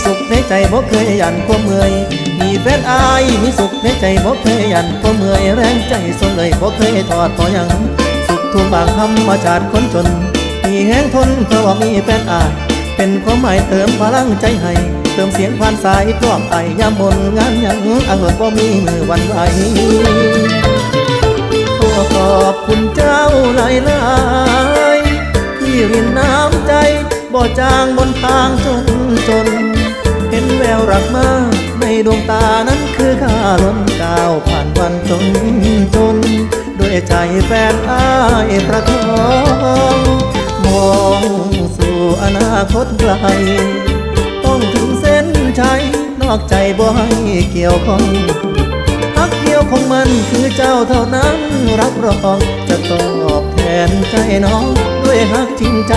มีสุขในใจบ่เคยยันความเมื่อยมีแฟนอายมีสุขในใจบ่เคยยันความเมื่อยแรงใจส่งเลยบ่เคยทอดต่อยังสุขทุกบางธรรมชาติคนจน มีแห้งทนเพราะว่ามีแฟนอายเป็นความหมายเติมพลังใจให้ เติมเสียงผ่านสายกล่อมไอยามบนงานยังอาเหิดบ่มีมือวันไหวขอขอบคุณเจ้าหลายหลายที่รินน้ำใจบ่จางบนทางจนจน รักมาในดวงตานั้นคือข้าล้นก้าวผ่านวันจนจน ด้วยใจแฟนอ้ายประคองมองสู่อนาคตไกล ต้องถึงเส้นชัยนอกใจบ่ให้เกี่ยวข้องฮักเดียวของมันคือเจ้าเท่านั้น รับรองจะตอบแทนใจน้อง ด้วยฮักจริงใจ